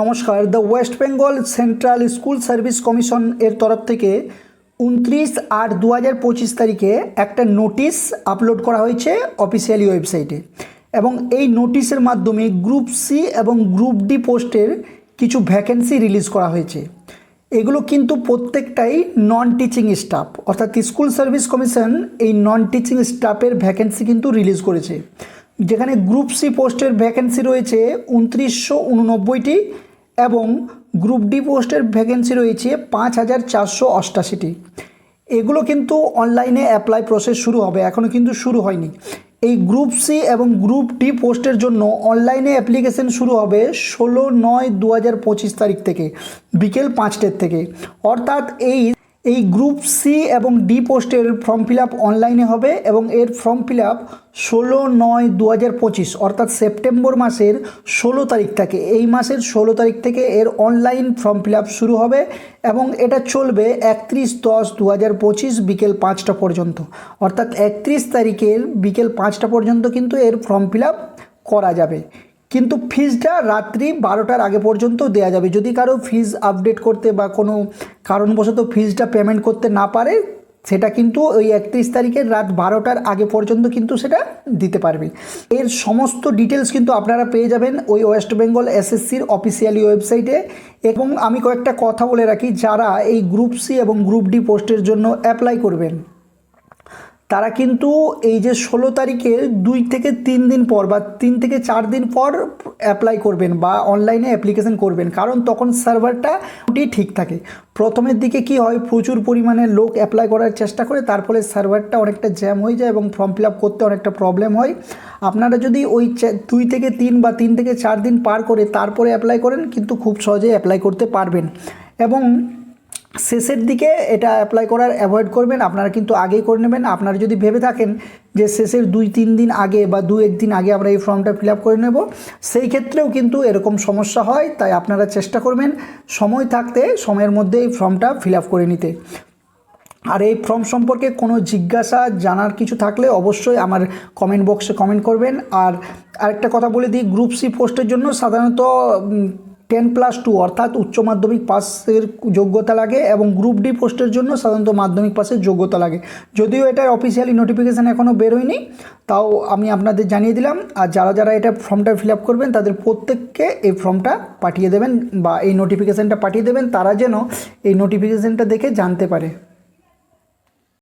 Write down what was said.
নমস্কার। The West Bengal Central School Service Commission এর তরফ থেকে উনত্রিশ আট দু হাজার পঁচিশ তারিখে একটা নোটিশ আপলোড করা হয়েছে অফিসিয়ালি ওয়েবসাইটে এবং এই নোটিশের মাধ্যমে গ্রুপ সি এবং গ্রুপ ডি পোস্টের কিছু ভ্যাকেন্সি রিলিজ করা হয়েছে। এগুলো কিন্তু প্রত্যেকটাই নন টিচিং স্টাফ অর্থাৎ স্কুল সার্ভিস কমিশন এই নন টিচিং স্টাফের ভ্যাকেন্সি কিন্তু রিলিজ করেছে। যেখানে গ্রুপ সি পোস্টের ভ্যাকেন্সি রয়েছে উনত্রিশশো উননব্বইটি এবং গ্রুপ ডি পোস্টের ভ্যাকেন্সি রয়েছে পাঁচ হাজার চারশো অষ্টাশিটি। এগুলো কিন্তু অনলাইনে অ্যাপ্লাই প্রসেস শুরু হবে এখনও কিন্তু শুরু হয়নি। এই গ্রুপ সি এবং গ্রুপ ডি পোস্টের জন্য অনলাইনে অ্যাপ্লিকেশন শুরু হবে ষোলো নয় দু হাজার পঁচিশ তারিখ থেকে, বিকেল পাঁচটের থেকে। অর্থাৎ এই এই গ্রুপ সি এবং ডি পোস্টের ফর্ম ফিল আপ অনলাইনে হবে এবং এর ফর্ম ফিল আপ ষোলো নয় দু হাজার পঁচিশ, অর্থাৎ সেপ্টেম্বর মাসের ষোলো তারিখ থেকে। এই মাসের ষোলো তারিখ থেকে এর অনলাইন ফর্ম ফিল আপ শুরু হবে এবং এটা চলবে একত্রিশ দশ দু হাজার পঁচিশ বিকেল পাঁচটা পর্যন্ত। অর্থাৎ একত্রিশ তারিখের বিকেল পাঁচটা পর্যন্ত কিন্তু এর ফর্ম ফিল আপ করা যাবে। কিন্তু ফিজটা রাত্রি বারোটার আগে পর্যন্ত দেওয়া যাবে। যদি কারও ফিজ আপডেট করতে বা কোনো কারণবশত ফিজটা পেমেন্ট করতে না পারে, সেটা কিন্তু ওই একত্রিশ তারিখের রাত বারোটার আগে পর্যন্ত কিন্তু সেটা দিতে পারবে। এর সমস্ত ডিটেলস কিন্তু আপনারা পেয়ে যাবেন ওই ওয়েস্ট বেঙ্গল এসএসসির অফিসিয়ালি ওয়েবসাইটে। এবং আমি কয়েকটা কথা বলে রাখি, যারা এই গ্রুপ সি এবং গ্রুপ ডি পোস্টের জন্য অ্যাপ্লাই করবেন। তারা কিন্তু এই যে ষোলো তারিখের দুই থেকে তিন দিন পর বা তিন থেকে চার দিন পর অ্যাপ্লাই করবেন বা অনলাইনে অ্যাপ্লিকেশন করবেন। কারণ তখন সার্ভারটা ঠিক থাকে। প্রথমের দিকে কি হয়, প্রচুর পরিমাণে লোক অ্যাপ্লাই করার চেষ্টা করে, তার ফলে সার্ভারটা অনেকটা জ্যাম হয়ে যায় এবং ফর্ম ফিল আপ করতে অনেকটা প্রবলেম হয়। আপনারা যদি ওই দুই থেকে তিন বা তিন থেকে চার দিন পার করে তারপরে অ্যাপ্লাই করেন, কিন্তু খুব সহজেই অ্যাপ্লাই করতে পারবেন। এবং শেষের দিকে এটা অ্যাপ্লাই করার অ্যাভয়েড করবেন, আপনারা কিন্তু আগেই করে নেবেন। আপনারা যদি ভেবে থাকেন যে শেষের দুই, তিন দিন আগে বা দু একদিন আগে আমরা এই ফর্মটা ফিল আপ করে নেব, সেই ক্ষেত্রেও কিন্তু এরকম সমস্যা হয়, তাই আপনারা চেষ্টা করবেন সময় থাকতে সময়ের মধ্যে এই ফর্মটা ফিল আপ করে নিতে। আর এই ফর্ম সম্পর্কে কোনো জিজ্ঞাসা, জানার কিছু থাকলে অবশ্যই আমার কমেন্ট বক্সে কমেন্ট করবেন। আর আরেকটা কথা বলে দিই গ্রুপ সি পোস্টের জন্য সাধারণত টেন প্লাস টু অর্থাৎ উচ্চ মাধ্যমিক পাসের যোগ্যতা লাগে এবং গ্রুপ ডি পোস্টের জন্য সাধারণত মাধ্যমিক পাসের যোগ্যতা লাগে। যদিও এটার অফিসিয়ালি নোটিফিকেশান এখনও বেরোয়নি তাও আমি আপনাদের জানিয়ে দিলাম। আর যারা যারা এটা ফর্মটা ফিল আপ করবেন, তাদের প্রত্যেককে এই ফর্মটা পাঠিয়ে দেবেন বা এই নোটিফিকেশানটা পাঠিয়ে দেবেন, তারা যেন এই নোটিফিকেশানটা দেখে জানতে পারে।